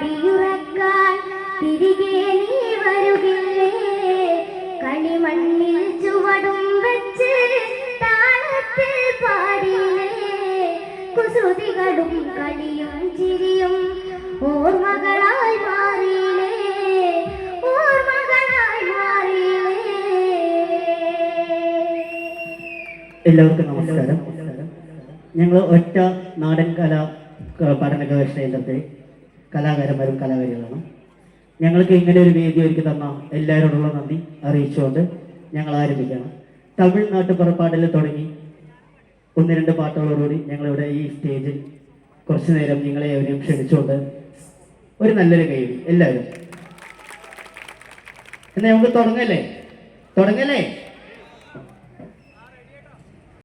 പടിയുറക്കാൻ തിരികെ നീ വരുകില്ലേ? കളിമണ്ണിൽ ചുവടും വെച്ച് താളത്തിൽ പാടിയില്ലേ കുസൃതികളും കളിയും ചിരിയും ഓർമ്മകളായി മാറിയില്ലേ? ഓർമ്മകളായി മാറിയില്ലേ? എല്ലാവർക്കും നമസ്കാരം. ഞങ്ങൾ ഒറ്റ നാടൻ കല പഠന ഗവേഷണ കേന്ദ്രത്തിൽ കലാകാരന്മാരും കലാകാരികളാണ്. ഞങ്ങൾക്ക് ഇങ്ങനെ ഒരു വേദി ഒരുക്കി തന്ന എല്ലാവരോടുള്ള നന്ദി അറിയിച്ചുകൊണ്ട് ഞങ്ങൾ ആരംഭിക്കണം. തമിഴ്നാട്ട് പുറപ്പാടിൽ തുടങ്ങി. ഒന്ന് രണ്ട് പാട്ടുകളോടുകൂടി ഞങ്ങളിവിടെ ഈ സ്റ്റേജിൽ കുറച്ചു നേരം നിങ്ങളെ അവരെയും ക്ഷണിച്ചുകൊണ്ട് ഒരു നല്ലൊരു കൈവി എല്ലാവരും. എന്നാ നമുക്ക് തുടങ്ങല്ലേ? തുടങ്ങല്ലേ?